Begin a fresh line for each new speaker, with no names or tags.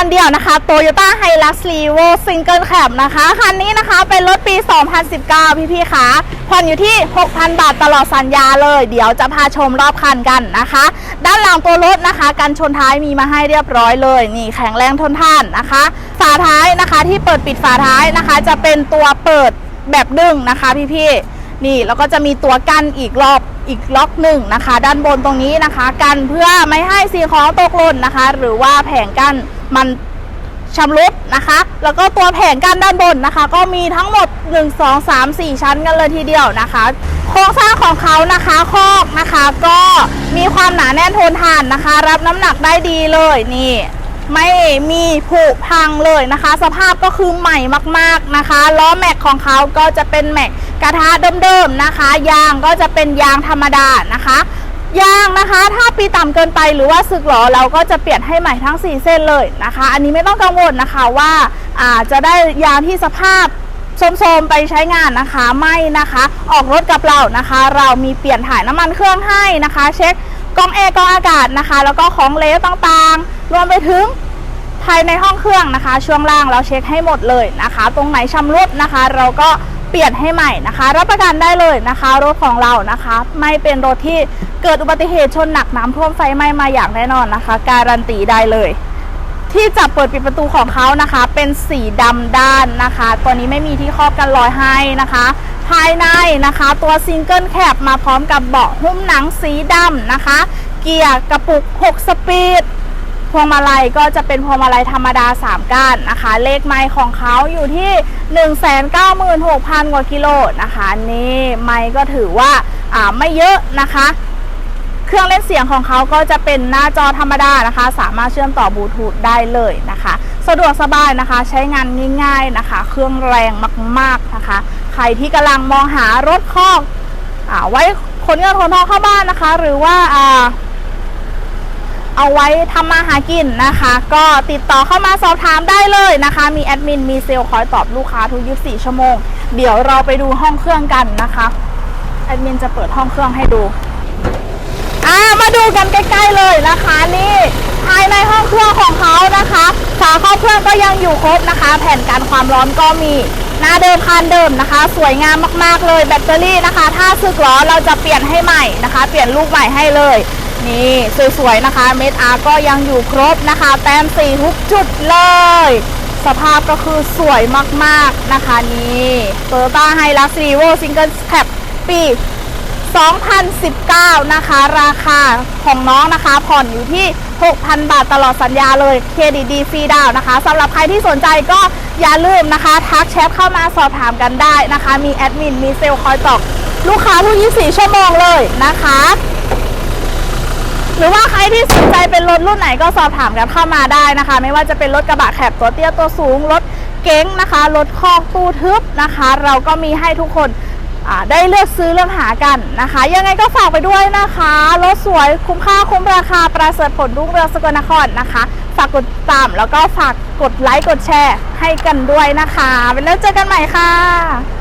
อนเดียวนะคะ Toyota Hilux Revo Single Cab นะคะ คันนี้นะคะเป็นรถปี 2019 พี่พี่ๆคะผ่อนอยู่ที่ 6,000 บาทตลอดสัญญาเลย เดี๋ยวจะพาชมรอบคันกันนะคะ ด้านหลังตัวรถนะคะ กันชนท้ายมีมาให้เรียบร้อยเลย นี่แข็งแรงทนทานนะคะ ฝาท้ายนะคะที่เปิดปิดฝาท้ายนะคะ จะเป็นตัวเปิดแบบดึงนะคะพี่พี่นี่แล้วก็จะมีตัวกันอีกรอบอีกล็อกหนึ่งนะคะ ด้านบนตรงนี้นะคะ กันเพื่อไม่ให้สิ่ของตกหล่นนะคะ หรือว่าแผงกั้น มันชำรุดนะคะ แล้วก็ตัวแผงกั้นด้านบนนะคะ ก็มีทั้งหมด 1 2 3 4 ชั้นกันเลยทีเดียวนะคะ โครงสร้างของเขานะคะคอกนะคะ ก็มีความหนาแน่นทนทานนะคะ รับน้ำหนักได้ดีเลยนี่ไม่มีผุพังเลยนะคะ สภาพก็คือใหม่มากๆนะคะล้อแม็กของเขาก็จะเป็นแม็กกระทะเดิมๆนะคะ ยางก็จะเป็นยางธรรมดานะคะ ยางนะคะ ถ้าปีต่ำเกินไปหรือว่าสึกหรอเราก็จะเปลี่ยนให้ใหม่ทั้ง 4 เส้นเลยนะคะ อันนี้ไม่ต้องกังวลนะคะว่าอาจจะได้ยางที่สภาพโทมๆไปใช้งานนะคะไม่นะคะ ออกรถกับเรานะคะ เรามีเปลี่ยนถ่ายน้ำมันเครื่องให้นะคะ เช็คกล้องแอร์กล้องอากาศนะคะ แล้วก็ของเลวต่างๆ รวมไปถึงภายในห้องเครื่องนะคะ ช่วงล่างเราเช็คให้หมดเลยนะคะ ตรงไหนชำรุดนะคะ เราก็ เปลี่ยนให้ใหม่นะคะ รับประกันได้เลยนะคะ รถของเรานะคะ ไม่เป็นรถที่เกิดอุบัติเหตุชนหนักน้ำท่วมไฟไหม้มาอย่างแน่นอนนะคะ การันตีได้เลย ที่จับเปิดปิดประตูของเขานะคะ เป็นสีดำด้านนะคะตัวนี้ไม่มีที่ครอบกันรอยให้นะคะภายในนะคะ ตัวซิงเกิลแคปมาพร้อมกับเบาะหุ้มหนังสีดำนะคะ เกียร์กระปุก 6 สปีด พวงมาลัยก็จะเป็นพวงมาลัยธรรมดา 3 ก้านนะคะ เลขไมล์ของเขาอยู่ที่ 196,000 กว่ากิโลนะคะนี่ไมล์ก็ถือว่าอ่าไม่เยอะนะคะ เครื่องเล่นเสียงของเขาก็จะเป็นหน้าจอธรรมดานะคะ สามารถเชื่อมต่อบลูทูธได้เลยนะคะ สะดวกสบายนะคะใช้งานง่ายๆนะคะ เครื่องแรงมากๆนะคะ ใครที่กำลังมองหารถคอกอไว้ขนเงินขนทองเข้าบ้านนะคะ หรือว่าอ่า เอาไว้ทำมาหากินนะคะ ก็ติดต่อเข้ามาสอบถามได้เลยนะคะ มีแอดมินมีเซลล์คอยตอบลูกค้าทุก 24 ชั่วโมง เดี๋ยวเราไปดูห้องเครื่องกันนะคะแอดมินจะเปิดห้องเครื่องให้ดูอ่ามาดูกันใกล้ๆเลยนะคะนี่ภายในห้องเครื่องของเขานะคะฝาครอบเครื่องก็ยังอยู่ครบนะคะ แผ่นกันความร้อนก็มีหน้าเดิมคันเดิมนะคะ สวยงามมากๆเลยแบตเตอรี่นะคะ ถ้าสึกล้อเราจะเปลี่ยนให้ใหม่นะคะ เปลี่ยนลูกใหม่ให้เลย นี่สวยๆนะคะ เม็ดอาร์ก็ยังอยู่ครบนะคะ แต้มสีทุกจุดเลย สภาพก็คือสวยมากๆนะคะนี่โตโยต้าไฮลักซ์รีโวซิงเกิลแคปปี 2019 นะคะ ราคาของน้องนะคะ ผ่อนอยู่ที่ 6,000 บาทตลอดสัญญาเลย เครดิตดีฟรีดาวน์นะคะสำหรับใครที่สนใจก็อย่าลืมนะคะ ทักแชทเข้ามาสอบถามกันได้นะคะ มีแอดมิน มีเซลล์คอยตอบลูกค้าทุก 24 ชั่วโมงเลยนะคะ หรือว่าใครที่สนใจเป็นรถรุ่นไหนก็สอบถามกันเข้ามาได้นะคะ ไม่ว่าจะเป็นรถกระบะแคบตัวเตี้ยตัวสูงรถเก๋งนะคะรถคอกตู้ทึบนะคะ เราก็มีให้ทุกคนได้เลือกซื้อเลือกหากันนะคะ ยังไงก็ฝากไปด้วยนะคะ รถสวยคุ้มค่าคุ้มราคาประเสริฐผลรุ่งเรืองสกลนครนะคะ ฝากกดติดตามแล้วก็ฝากกดไลค์กดแชร์ให้กันด้วยนะคะไปแล้วเจอกันใหม่ค่ะ